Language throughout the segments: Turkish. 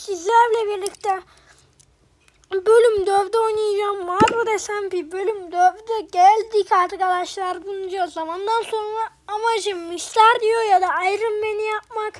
sizlerle birlikte bölüm dövde oynayacağım. Marvel desem bir bölüm dövde geldik arkadaşlar bunca zamandan sonra amacım Mister diyor ya da Iron Man'i yapmak.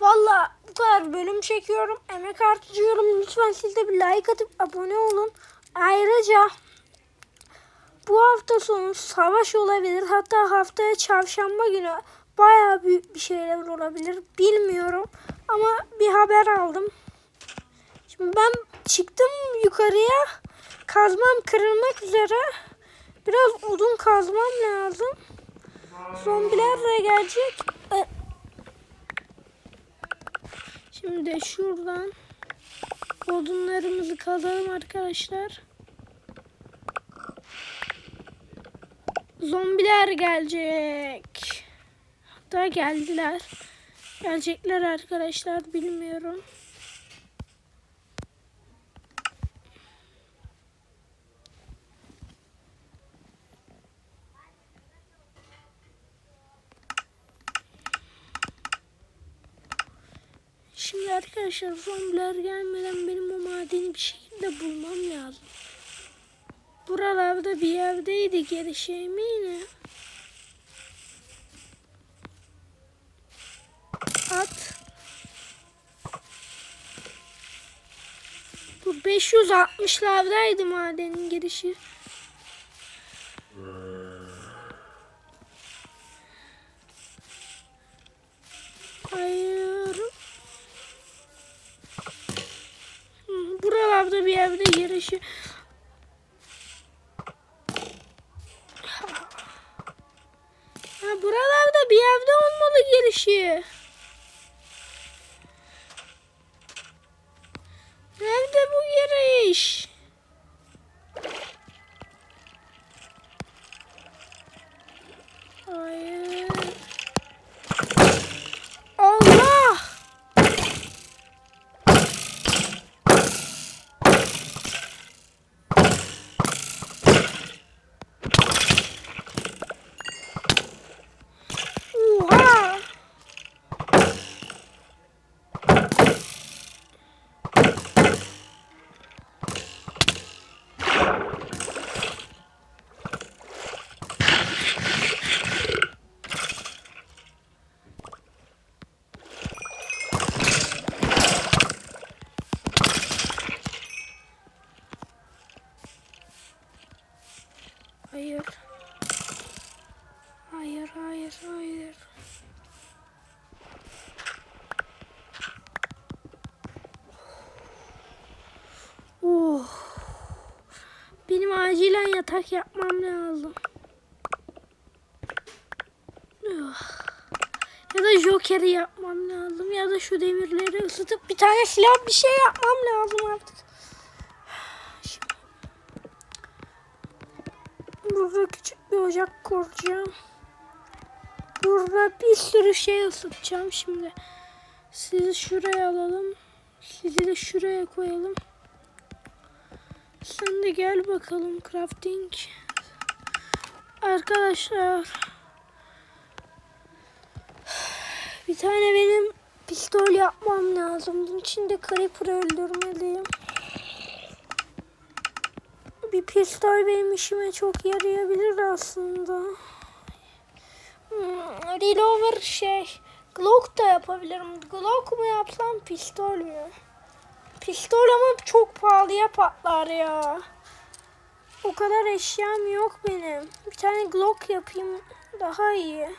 Valla bu kadar bölüm çekiyorum. Emek harcıyorum. Lütfen siz de bir like atıp abone olun. Ayrıca bu hafta sonu savaş olabilir. Hatta haftaya çarşamba günü bayağı büyük bir şeyler olabilir. Bilmiyorum. Ama bir haber aldım. Şimdi ben çıktım yukarıya. Kazmam kırılmak üzere. Biraz odun kazmam lazım. Zombiler de gelecek. E, Şimdi şuradan odunlarımızı kazalım arkadaşlar. Zombiler gelecek. Hatta geldiler. Gelecekler arkadaşlar bilmiyorum. Şimdi arkadaşlar zombiler gelmeden benim o madeni bir şekilde bulmam lazım. Buralarda bir yerdeydi geliş eminim. At. Bu 560'lardaydı madenin girişi. Hayır. Buralarda bir yerde girişi. Buralarda bir yerde olmalı girişi. Hayır. Hayır, hayır, hayır. Oh. Benim acilen yatak yapmam lazım. Oh. Ya da Joker'i yapmam lazım ya da şu demirleri ısıtıp bir tane silah bir şey yapmam lazım artık. Burada küçük bir ocak kuracağım. Burada bir sürü şey ısıtacağım şimdi. Sizi şuraya alalım. Sizi de şuraya koyalım. Sen de gel bakalım crafting. Arkadaşlar. Bir tane benim pistol yapmam lazım. Bunun için de Creeper'ı öldürmeliyim. Bir pistol benim işime çok yarayabilir aslında. Hmm, şey. Glock da yapabilirim. Glock mu yapsam pistol mü? Pistol ama çok pahalıya patlar ya. O kadar eşyam yok benim. Bir tane Glock yapayım daha iyi.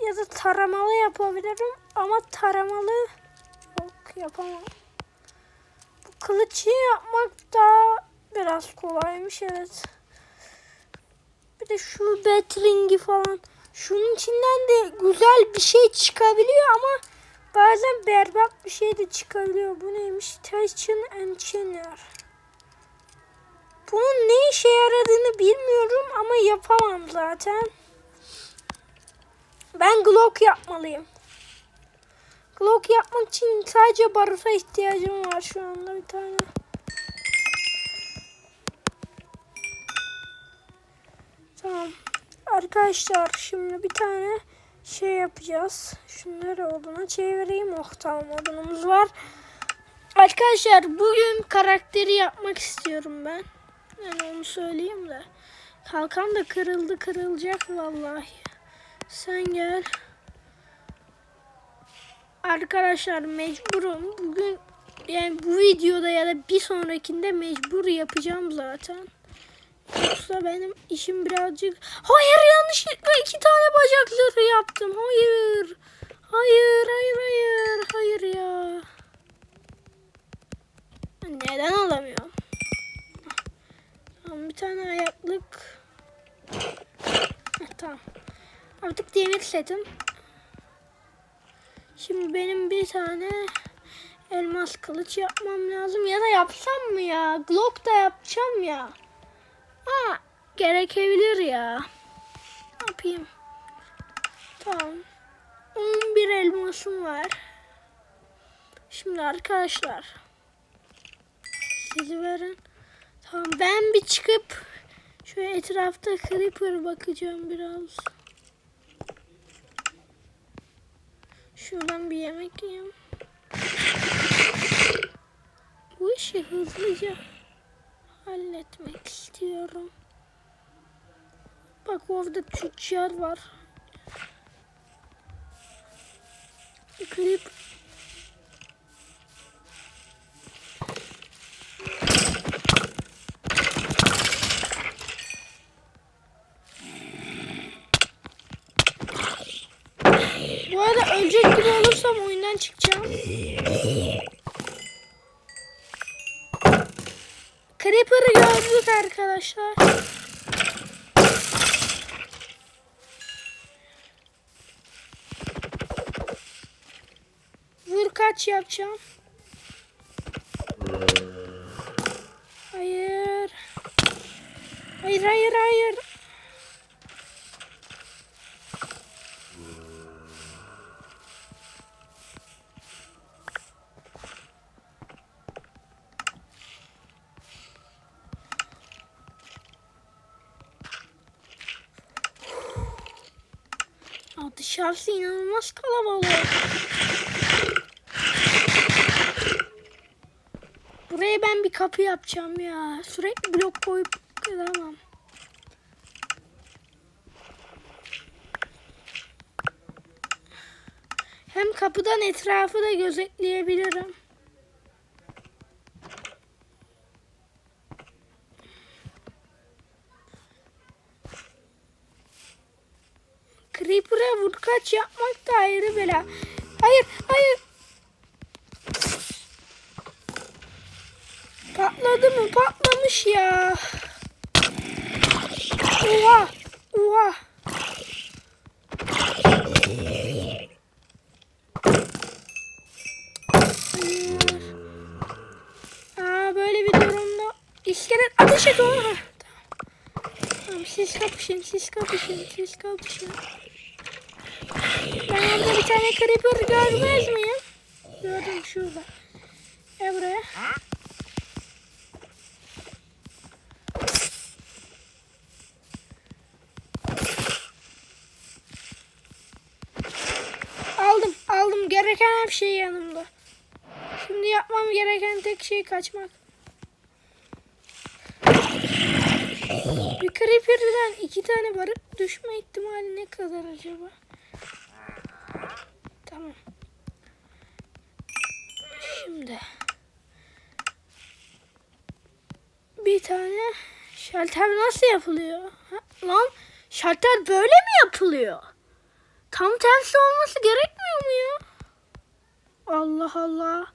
Ya da taramalı yapabilirim ama taramalı yok yapamam. Bu kılıcı yapmak da biraz kolaymış evet. Bir de şu battering'i falan. Şunun içinden de güzel bir şey çıkabiliyor ama bazen berbat bir şey de çıkabiliyor. Bu neymiş? Titan Enchiner. Bunun ne işe yaradığını bilmiyorum ama yapamam zaten. Ben Glock yapmalıyım. Glock yapmak için sadece baruta ihtiyacım var şu anda bir tane. Tamam. Arkadaşlar şimdi bir tane şey yapacağız. Şunları oduna çevireyim. Oh tamam odunumuz var. Arkadaşlar bugün karakteri yapmak istiyorum ben. Yani onu söyleyeyim de. Kalkan da kırıldı kırılacak vallahi. Sen gel. Arkadaşlar mecburum. Bugün yani bu videoda ya da bir sonrakinde mecbur yapacağım zaten. Yoksa benim işim birazcık... Hayır yanlışlıkla iki tane bacakları yaptım. Hayır. Hayır, hayır, hayır. Hayır ya. Neden alamıyorum? Tamam, bir tane ayaklık. Heh, tamam. Artık demir setim. Şimdi benim bir tane elmas kılıç yapmam lazım. Ya da yapsam mı ya? Glock da yapacağım ya. Ha, gerekebilir ya. Ne yapayım? Tamam. 11 elmasım var. Şimdi arkadaşlar. Sizi verin. Tamam ben bir çıkıp şöyle etrafta creeper bakacağım biraz. Şuradan bir yemek yiyeyim. Bu işi hızlıca halletmek istiyorum. Bak orada tüccar var. Klip. Bu arada ölecek gibi olursam oyundan çıkacağım. Creeper'ı gördük arkadaşlar. Vur kaç yapacağım. Hayır. Hayır hayır hayır. Aa, dışarısı inanılmaz kalabalık. Buraya ben bir kapı yapacağım ya. Sürekli blok koyup kıramam. Hem kapıdan etrafı da gözetleyebilirim. Vurkaç yapmak da ayrı bela. Hayır, hayır. Patladı mı? Patlamış ya. Oha, oha. Aa, böyle bir durumda iskelet ateş ona. Tamam. Tamam, siz kapışın, siz kapışın, siz kapışın. Ben orada bir tane creeper görmez miyim? Gördüm şurada. Gel buraya. Aldım, aldım. Gereken her şey yanımda. Şimdi yapmam gereken tek şey kaçmak. Bir creeper'dan iki tane barık düşme ihtimali ne kadar acaba? Tamam. Şimdi bir tane şalter nasıl yapılıyor? Ha, lan şalter böyle mi yapılıyor? Tam tersi olması gerekmiyor mu ya? Allah Allah.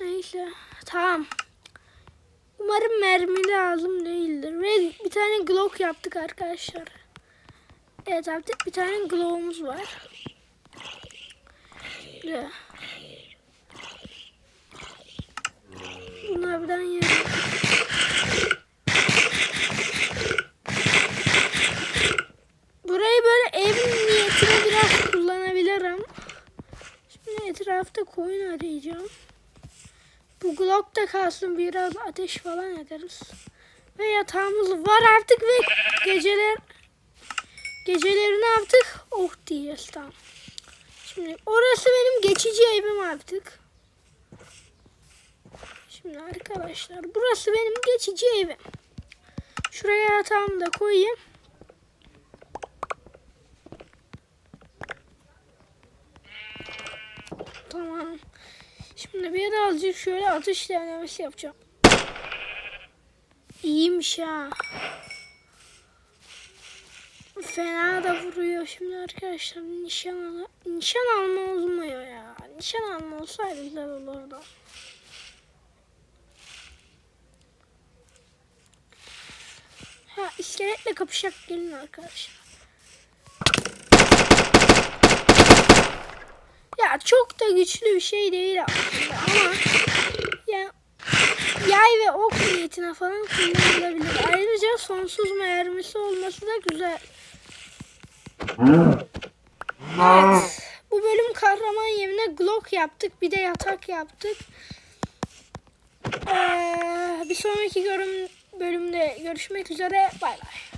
Neyse tamam. Umarım mermi lazım değildir. Ve bir tane Glock yaptık arkadaşlar. Evet artık bir tane Glock'umuz var. Şöyle. Bunlardan yiyelim. Burayı böyle ev niyetine biraz kullanabilirim. Şimdi etrafta koyun arayacağım. Bu Glock da kalsın biraz ateş falan ederiz. Ve yatağımız var artık ve geceler Geceleri ne yaptık? Oh diyeceğiz tamam. Şimdi orası benim geçici evim artık. Şimdi arkadaşlar burası benim geçici evim. Şuraya yatağımı da koyayım. Tamam. Şimdi bir de azıcık şöyle atış denemesi yapacağım. İyiymiş ha. Fena da vuruyor şimdi arkadaşlar. Nişan, al nişan alma olmuyor ya. Nişan alma olsaydı güzel olurdu. Ha iskeletle kapışacak gelin arkadaşlar. Ya çok da güçlü bir şey değil aslında ama ya yay ve ok niyetine falan kullanılabilir. Ayrıca sonsuz mermisi olması da güzel. Evet. Bu bölüm kahraman yerine Glock yaptık. Bir de yatak yaptık. Ee, bir sonraki görüm, bölümde görüşmek üzere. Bay bay.